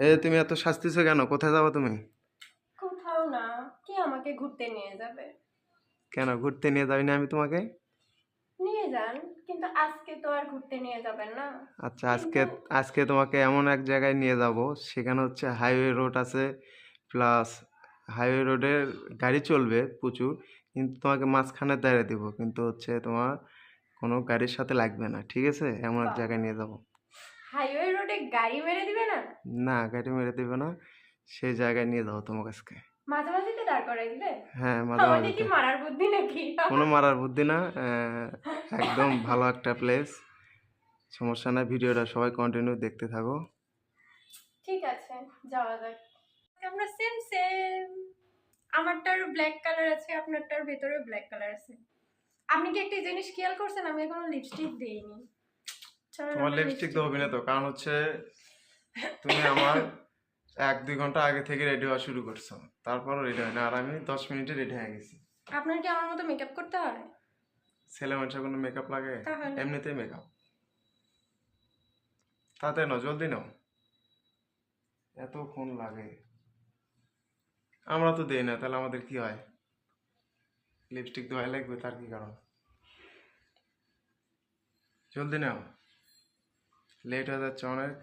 এ তুমি এত শাস্তিছো কেন? কোথায় যাব তুমি? কোথাও না। কে আমাকে ঘুরতে নিয়ে যাবে? কেন ঘুরতে নিয়ে যাবি না আমি তোমাকে? নিয়ে যান কিন্তু আজকে তো আর ঘুরতে নিয়ে যাবেন না। আচ্ছা আজকে আজকে তোমাকে এমন এক জায়গায় নিয়ে যাব সেখানে হচ্ছে হাইওয়ে রোড আছে প্লাস হাইওয়ে রোডের গাড়ি চলবে প্রচুর কিন্তু তোমাকে মাঝখানে দাঁড়িয়ে দিব কিন্তু হচ্ছে তোমার কোনো গাড়ির সাথে লাগবে না ঠিক আছে? এমন এক জায়গায় নিয়ে যাব। হাইওয়ে রোডে গাড়ি মেরে দিবে না? না গাড়ি মেরে দেবে না। সেই জায়গায় নিয়ে যাব তোমাকে আজকে। মাঝে মাঝে দাঁড় করাই দিবে? হ্যাঁ মাঝামাঝি কি মারার বুদ্ধি নাকি? কোনো মারার বুদ্ধি না একদম ভালো একটা প্লেস সমস্যা না ভিডিওটা সবাই কন্টিনিউ দেখতে থাকো। ঠিক আছে যাওয়া যাক। আমরা সেম সেম আমারটার ব্ল্যাক কালার আছে আপনারটার ভেতরে ব্ল্যাক কালার আছে। আপনি কি একটা জিনিস খেয়াল করছেন? আমি এখনও লিপস্টিক দেইনি। তোমার লিপস্টিক তো হবে না তো কারণ হচ্ছে তুমি আমার এক দুই ঘণ্টা আগে থেকে রেডি হওয়া শুরু করছ। তারপরও রেডি হয় না আর আমি দশ মিনিটে রেডি হয়ে গেছি। আপনার কি আমার মতো মেকআপ করতে হয়? ছেলে মানুষের কোনো মেকআপ লাগে? এমনিতেই মেকআপ তাতে নাও জলদি নাও। এতক্ষণ লাগে। আমরা তো দেই না তাহলে আমাদের কি হয়? লিপস্টিক তো হয় লাগবে তার কি কারণ? জলদি নাও। লেট হয়ে যাচ্ছে অনেক।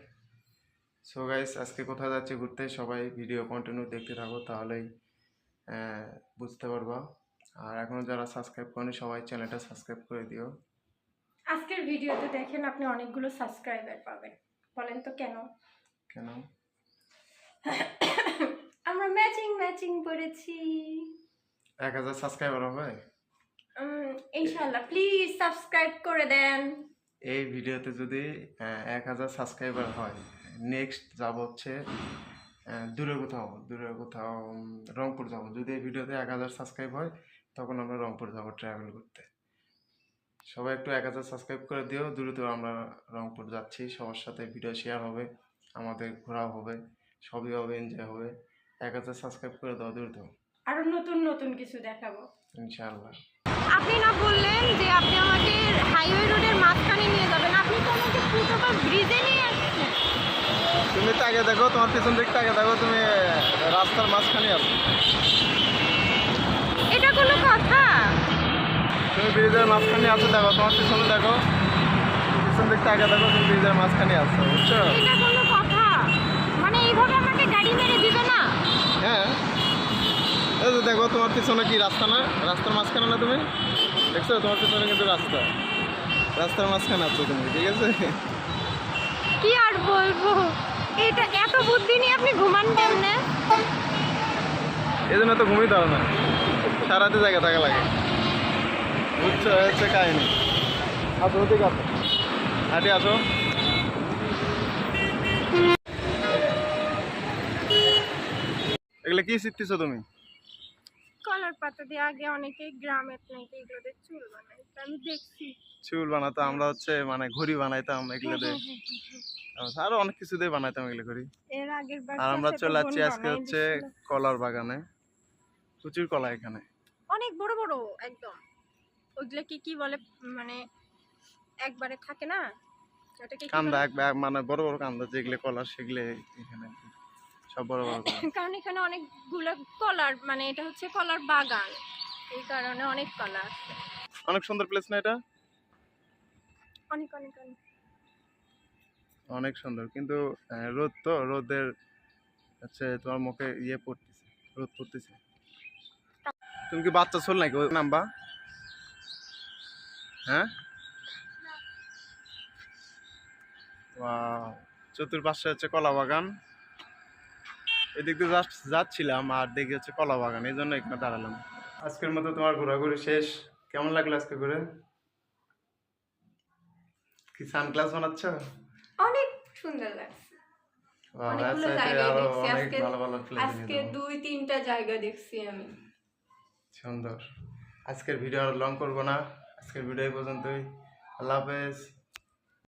সো গাইস আজকে কোথায় যাচ্ছে ঘুরতে সবাই ভিডিও কন্টিনিউ দেখতে থাকো তাহলেই বুঝতে পারবা। আর এখনও যারা সাবস্ক্রাইব করেনি সবাই চ্যানেলটা সাবস্ক্রাইব করে দিও। আজকের ভিডিওতে দেখেন আপনি অনেকগুলো সাবস্ক্রাইবার পাবেন। বলেন তো কেন? কেন? আমরা ম্যাচিং ম্যাচিং করেছি। এক হাজার সাবস্ক্রাইবার হবে? ইনশাল্লাহ প্লিজ সাবস্ক্রাইব করে দেন। এই ভিডিওতে যদি এক হাজার সাবস্ক্রাইবার হয় নেক্সট যাব হচ্ছে দূরে কোথাও দূরে কোথাও রংপুর যাব। যদি এই ভিডিওতে এক হাজার সাবস্ক্রাইব হয় তখন আমরা রংপুর যাব ট্রাভেল করতে। সবাই একটু এক হাজার সাবস্ক্রাইব করে দিও দ্রুত আমরা রংপুর যাচ্ছি। সবার সাথে ভিডিও শেয়ার হবে আমাদের ঘোরাও হবে সবই হবে এনজয় হবে। এক হাজার সাবস্ক্রাইব করে দাও দ্রুত। আরও নতুন নতুন কিছু দেখাবো। ইনশাআল্লাহ। আপনি না বললেন যে আপনি আমাকে হাইওয়ে রোডের মাঝখানে নিয়ে যাবেন। আপনি তো আমাকে ফুটওভার ব্রিজে নিয়ে আসছেন? তুমি তাকে দেখো তোমার পিছন দিক তাকে দেখো তুমি রাস্তার মাঝখানে আছো। এটা কোনো কথা? তুমি ব্রিজের মাঝখানে আছো দেখো তোমার পিছনে দেখো। পিছন দিক তাকে দেখো তুমি ব্রিজের মাঝখানে আছো বুঝছ? এটা কোনো কথা? মানে এইভাবে আমাকে গাড়ি মেরে দিবে না? যে দেখো তোমার পিছনে কি রাস্তা না? রাস্তার মাঝখানে না তুমি? দেখছ? তোমার পিছনে কিন্তু রাস্তা। রাস্তার মাঝখানে আছো তুমি ঠিক আছে? কি আর বলব? এটা এত বুদ্ধি নিয়ে আপনি ঘুমান কেমনে? এই জন্য তো ঘুমিয়ে দাও না। সারাতে জায়গা থাকা লাগে। বুঝছ হচ্ছে কাহিনি। আসো ঠিক আছে হাঁটি আসো। এগুলো কি শিখতেছো তুমি? কলার পাতা দিয়ে আগে অনেকে গ্রামের নাকি এগুলোতে চুল বানায় আমি দেখছি। চুল বানাতো আমরা হচ্ছে মানে ঘড়ি বানাইতাম এগুলো দিয়ে আরও অনেক কিছু দিয়ে বানাইতাম এগুলো ঘড়ি। এর আগের বার আর আমরা চলে যাচ্ছি আজকে হচ্ছে কলার বাগানে। প্রচুর কলা এখানে। অনেক বড় বড় একদম। ওইগুলো কি কি বলে মানে একবারে থাকে না? কান্দা বলে? এক মানে বড় বড় কান্দা যেগুলো কলা সেগুলো এখানে। সব বড় বড় কারণ এখানে অনেকগুলো কলার মানে এটা হচ্ছে কলার বাগান। এই কারণে অনেক কলা আছে অনেক সুন্দর প্লেস না এটা? অনেক অনেক অনেক। অনেক সুন্দর কিন্তু রোদ তো রোদের হচ্ছে তোমার মুখে ইয়ে পড়তেছে রোদ পড়তেছে। তুমি কি বাচ্চা চল নাকি? ওই নাম্বা হ্যাঁ? চতুর্পাশে হচ্ছে কলা বাগান। এদিক দিয়ে জাস্ট যাচ্ছিলাম আর দেখি হচ্ছে কলা বাগান এই জন্য এখানে দাঁড়ালাম। আজকের মতো তোমার ঘোরাঘুরি শেষ। কেমন লাগল আজকে ঘুরে? কি সানগ্লাস বানাচ্ছ? অনেক সুন্দর লাগছে। অনেকগুলো দেখছি। আজকে আজকে দুই তিনটা জায়গা দেখছি আমি। সুন্দর। আজকের ভিডিও আর লং করব না। আজকের ভিডিও এই পর্যন্তই। আল্লাহ হাফেজ।